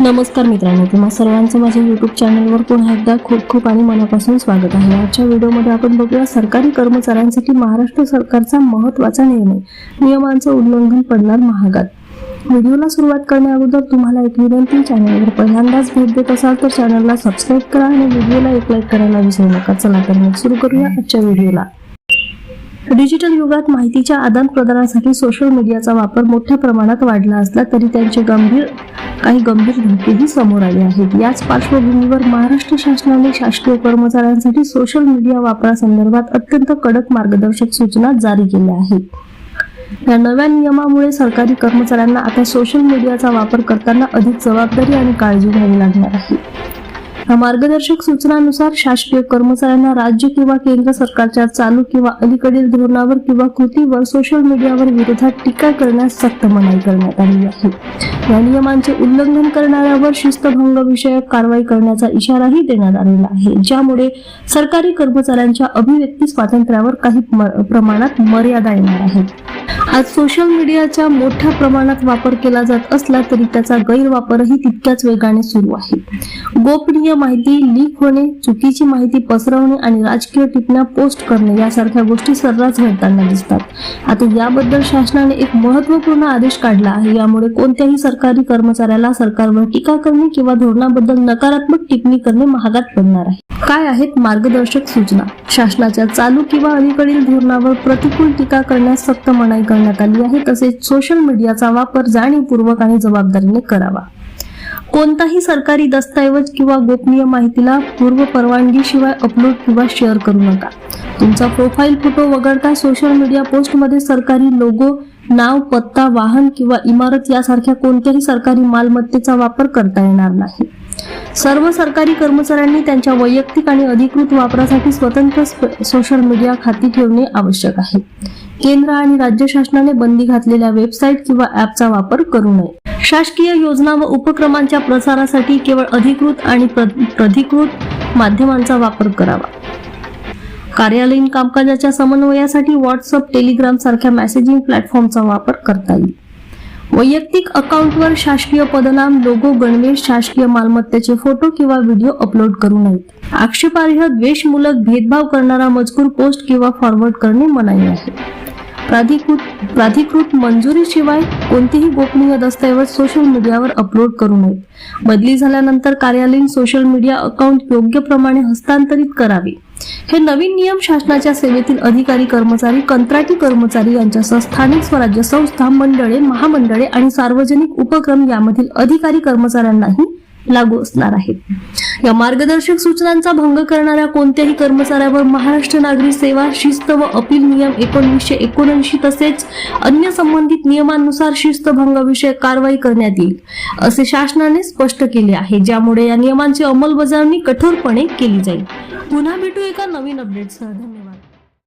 नमस्कार मित्रांनो तुम्हा सर्वांचं माझ्या यूट्यूब चॅनलवर पुन्हा एकदा खूप खूप आणि मनापासून स्वागत आहे. आजच्या व्हिडिओमध्ये आपण बघूया सरकारी कर्मचाऱ्यांसाठी महाराष्ट्र सरकारचा महत्त्वाचा निर्णय. नियमांचं उल्लंघन पडणार महागात. व्हिडिओला सुरुवात करण्याअगोदर तुम्हाला एक विनंती चॅनलवर पहिल्यांदाच भेट देत असाल तर चॅनलला सबस्क्राईब करा आणि व्हिडिओला एक लाईक करायला विसरू नका. चला तर मग सुरू करूया आजच्या व्हिडिओला. डिजिटल युगात माहितीच्या आदान प्रदानासाठी सोशल मीडियाचा वापर मोठ्या प्रमाणात वाढला असला तरी त्यांचे गंभीर काही गंभीर धोकेही समोर आले आहेत. याच पार्श्वभूमीवर महाराष्ट्र शासनाने शासकीय कर्मचाऱ्यांसाठी सोशल मीडिया वापरासंदर्भात अत्यंत कडक मार्गदर्शक सूचना जारी केल्या आहेत. या नव्या नियमामुळे सरकारी कर्मचाऱ्यांना आता सोशल मीडियाचा वापर करताना अधिक जबाबदारी आणि काळजी घ्यावी लागणार आहे. या मार्गदर्शक सूचनानुसार शासकीय कर्मचाऱ्यांना राज्य किंवा केंद्र सरकारच्या चालू किंवा अलीकडील धोरणावर किंवा कृतीवर सोशल मीडियावर विरोधात टीका करण्यास सक्त मनाई करण्यात आली आहे. या नियमांचे उल्लंघन करणाऱ्यावर शिस्तभंग विषयक कारवाई करण्याचा इशाराही देण्यात आलेला आहे. ज्यामुळे सरकारी कर्मचाऱ्यांच्या अभिव्यक्ती स्वातंत्र्यावर काही प्रमाणात मर्यादा येणार आहेत. आज सोशल मीडियाचा मोठ्या प्रमाणात वापर केला जात असला तरी त्याचा गैरवापरही तितक्याच वेगाने सुरू आहे. गोपनीय माहिती लीक होणे चुकीची माहिती पसरवणे आणि राजकीय टिप्पण्या पोस्ट करणे यासारख्या गोष्टी सर्रास घडताना दिसतात. आता याबद्दल शासनाने एक महत्त्वपूर्ण आदेश काढला आहे. यामुळे कोणत्याही सरकारी कर्मचाऱ्याला सरकारवर टीका करणे किंवा धोरणाबद्दल नकारात्मक टिप्पणी करणे महागात पडणार आहे. काय आहेत मार्गदर्शक सूचना? शासनाच्या चालू किंवा अलीकडील धोरणावर प्रतिकूल टीका करण्यास सक्त मनाई करणे करण्यात आली आहे. तसेच सोशल मीडियाचा वापर जाणीवपूर्वक आणि जबाबदारीने करावा. कोणताही सरकारी दस्तऐवज किंवा गोपनीय माहितीला पूर्व परवानगीशिवाय अपलोड किंवा शेअर करू नका. तुमचा प्रोफाईल फोटो वगळता सोशल मीडिया पोस्टमध्ये सरकारी लोगो नाव पत्ता वाहन किंवा इमारत यासारख्या कोणत्याही सरकारी मालमत्तेचा वापर करता येणार नाही. सर्व सरकारी कर्मचाऱ्यांनी त्यांच्या वैयक्तिक आणि अधिकृत वापरासाठी स्वतंत्र सोशल मीडिया खाती ठेवणे आवश्यक आहे. केंद्र आणि राज्य शासनाने बंदी घातलेल्या वेबसाईट किंवा ऍपचा वापर करू नये. शासकीय योजना व उपक्रमांच्या प्रसारासाठी केवळ अधिकृत आणि प्रधिकृत प्राधिकृत माध्यमांचा वापर करावा. कार्यालयीन कामकाजाच्या समन्वयासाठी व्हॉट्सअप टेलिग्राम सारख्या मेसेजिंग प्लॅटफॉर्मचा वापर करता येईल. वैयक्तिक अकाउंटवर शासकीय पदनाम लोगो गणवेश शासकीय मालमत्तेचे फोटो किंवा व्हिडिओ अपलोड करू नयेत. आक्षेपार्ह द्वेषमूलक भेदभाव करणारा मजकूर पोस्ट किंवा फॉरवर्ड करणे मनाई आहे. प्राधिकृत प्राधिकृत मंजुरीशिवाय कोणतेही गोपनीय दस्तऐवज सोशल मीडियावर अपलोड करू नयेत बदली झाल्यानंतर कार्यालयीन सोशल मीडिया अकाउंट योग्य प्रमाणे हस्तांतरित करावे. हे नवीन नियम शासनाच्या सेवेतील अधिकारी कर्मचारी कंत्राटी कर्मचारी यांच्यासह स्थानिक स्वराज्य संस्था मंडळे महामंडळे आणि सार्वजनिक उपक्रम यामधील अधिकारी कर्मचाऱ्यांनाही लागू असणार आहेत. या मार्गदर्शक सूचनांचा भंग करणाऱ्या कोणत्याही कर्मचाऱ्यावर महाराष्ट्र नागरी सेवा शिस्त व अपील नियम एकोणीसशे एकोणऐंशी तसेच अन्य संबंधित नियमांनुसार शिस्तभंगाविषयक कारवाई करण्यात येईल असे शासनाने स्पष्ट केले आहे. ज्यामुळे या नियमांची अंमलबजावणी कठोरपणे केली जाईल. पुन्हा भेटू एका नवीन अपडेटसह धन्यवाद.